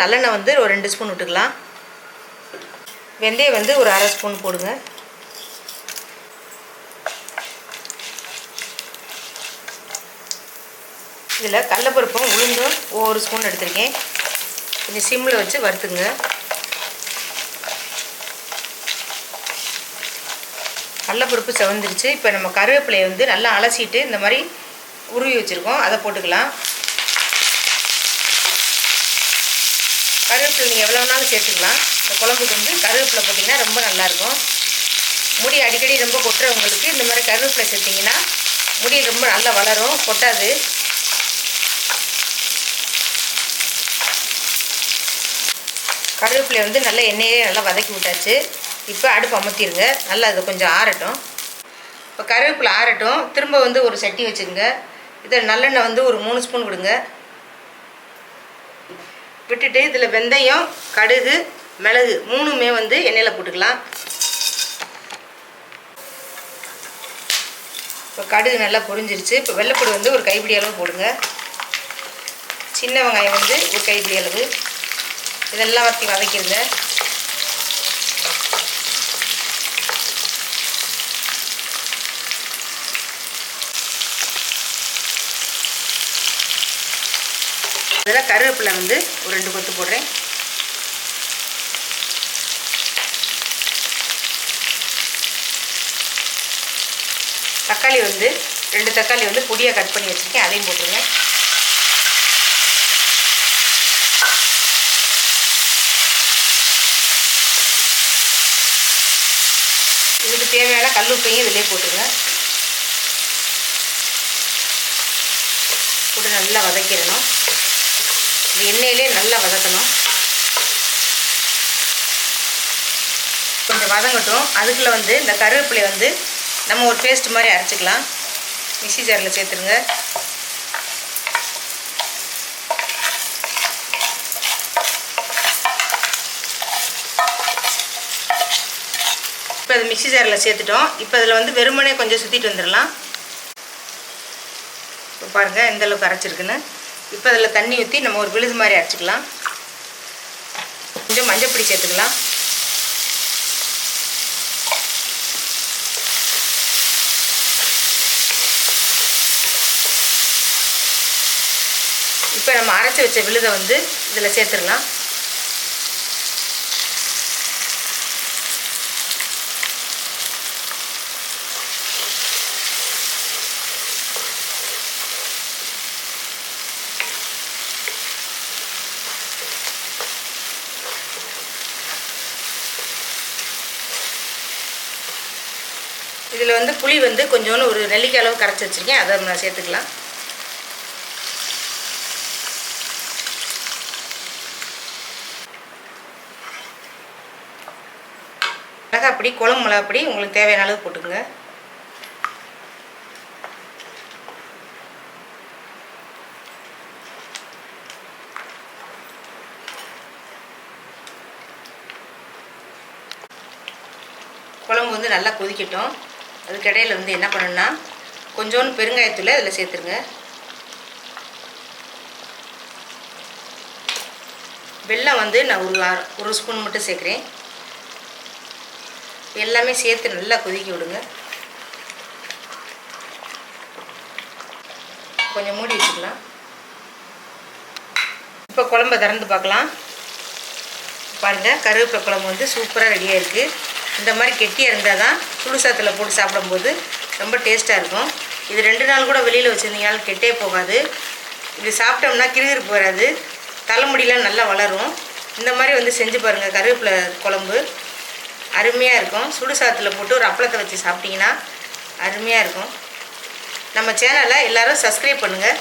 நல்லெண்ணெய் வந்து ஒரு ரெண்டு ஸ்பூன் விட்டுக்கலாம். வெந்தயம் வந்து ஒரு அரை ஸ்பூன் போடுங்க. இதில் கடலப்பருப்பும் உளுந்தும் ஒவ்வொரு ஸ்பூன் எடுத்திருக்கேன். கொஞ்சம் சிம்மில் வச்சு வறுத்துங்க கடலப்பருப்பு செவந்துருச்சு. இப்போ நம்ம கருவேப்பிலையை வந்து நல்லா அலசிட்டு இந்த மாதிரி உருவி வச்சுருக்கோம். அதை போட்டுக்கலாம். கருவேப்பிலை நீங்கள் எவ்வளோ வேணாலும் சேர்த்துக்கலாம். இந்த குழம்புக்கு வந்து கருவேப்பிலை போட்டிங்கன்னா ரொம்ப நல்லாயிருக்கும். முடி அடிக்கடி ரொம்ப கொட்டுறவங்களுக்கு இந்த மாதிரி கருவேப்பிலை சேர்த்திங்கன்னா முடி ரொம்ப நல்லா வளரும் கொட்டாது. கருவேப்பிலை வந்து நல்லா எண்ணெயே நல்லா வதக்கி விட்டாச்சு. இப்போ அடுப்பு அமர்த்திடுங்க. நல்லா அது கொஞ்சம் ஆறட்டும். இப்போ கருவேப்பிலை ஆறட்டும். திரும்ப வந்து ஒரு சட்டி வச்சுக்கோங்க. இதில் நல்லெண்ணெய் வந்து ஒரு மூணு ஸ்பூன் கொடுங்க. விட்டுட்டு இதில் வெந்தயம் கடுகு மிளகு மூணுமே வந்து எண்ணெயில் போட்டுக்கலாம். இப்போ கடுகு நல்லா பொரிஞ்சிருச்சு. இப்போ வெள்ளைப்பூடு வந்து ஒரு கைப்பிடி அளவு போடுங்க. சின்ன வெங்காயம் வந்து ஒரு கைப்பிடி அளவு. இதெல்லாம் வத்தி வதக்கிடுங்க இதில் கருவேப்பிலை வந்து ஒரு ரெண்டு கொத்து போடுறேன். தக்காளி வந்து ரெண்டு தக்காளி வந்து பொடியாக கட் பண்ணி வச்சுருக்கேன் அதையும் போட்டுருங்க. இதுக்கு தேவையான கல் உப்பையும் இதிலே போட்டுருங்க. போட்டு நல்லா வதக்கிடணும். இந்த எண்ணெயிலே நல்லா வதக்கணும். கொஞ்சம் வதங்கட்டும். அதுக்குள்ளே வந்து இந்த கருவேப்பிலை வந்து நம்ம ஒரு பேஸ்ட் மாதிரி அரைச்சிக்கலாம். மிக்சி ஜாரில் சேர்த்துருங்க இப்போ அது மிக்சி ஜாரில் சேர்த்துட்டோம். இப்போ அதில் வந்து வெறுமனே கொஞ்சம் சுற்றிட்டு வந்துடலாம். இப்போ பாருங்கள் எந்தளவுக்கு அரைச்சிருக்குன்னு. இப்போ அதில் தண்ணி ஊற்றி நம்ம ஒரு விழுது மாதிரி அரைச்சிக்கலாம். கொஞ்சம் மஞ்சப்பொடி சேர்த்துக்கலாம். இப்போ நம்ம அரைச்சி வச்ச விழுதை வந்து இதில் சேர்த்துடலாம். இதில் வந்து புளி வந்து கொஞ்சோண்டு ஒரு நெல்லிக்காய் அளவு கரைச்சி வச்சுருக்கேன். அதை நான் சேர்த்துக்கலாம். மிளகாப்பொடி குளம் மிளகாப்பொடி உங்களுக்கு தேவையான அளவு போட்டுக்கோங்க. குழம்பு வந்து நல்லா கொதிக்கட்டும். அதுக்கு இடையில வந்து என்ன பண்ணணும்னா கொஞ்சோண்டு பெருங்காயத்தூள் அதில் சேர்த்துருங்க. வெல்லம் வந்து நான் ஒரு ஒரு ஸ்பூன் மட்டும் சேர்க்குறேன். எல்லாமே சேர்த்து நல்லா கொதிக்க விடுங்க. கொஞ்சம் மூடி வச்சுக்கலாம். இப்போ குழம்ப திறந்து பார்க்கலாம். பாருங்கள் கருவேப்பிலை குழம்பு வந்து சூப்பராக ரெடியாக இருக்குது இந்த மாதிரி கெட்டியாக இருந்தால் தான் குளிசாத்தில் போட்டு சாப்பிடும்போது ரொம்ப டேஸ்ட்டாக இருக்கும். இது ரெண்டு நாள் கூட வெளியில் வச்சுருந்தீங்கனாலும் கெட்டே போகாது. இது சாப்பிட்டோம்னா கிருகிருப்பு வராது. தலைமுடியெலாம் நல்லா வளரும். இந்த மாதிரி வந்து செஞ்சு பாருங்கள் கருவேப்பிலை குழம்பு. அருமையாக இருக்கும். சுடு சாதத்தில் போட்டு ஒரு அப்பளத்தை வச்சு சாப்பிட்டிங்கன்னா அருமையாக இருக்கும். நம்ம சேனலை எல்லோரும் சப்ஸ்கிரைப் பண்ணுங்கள்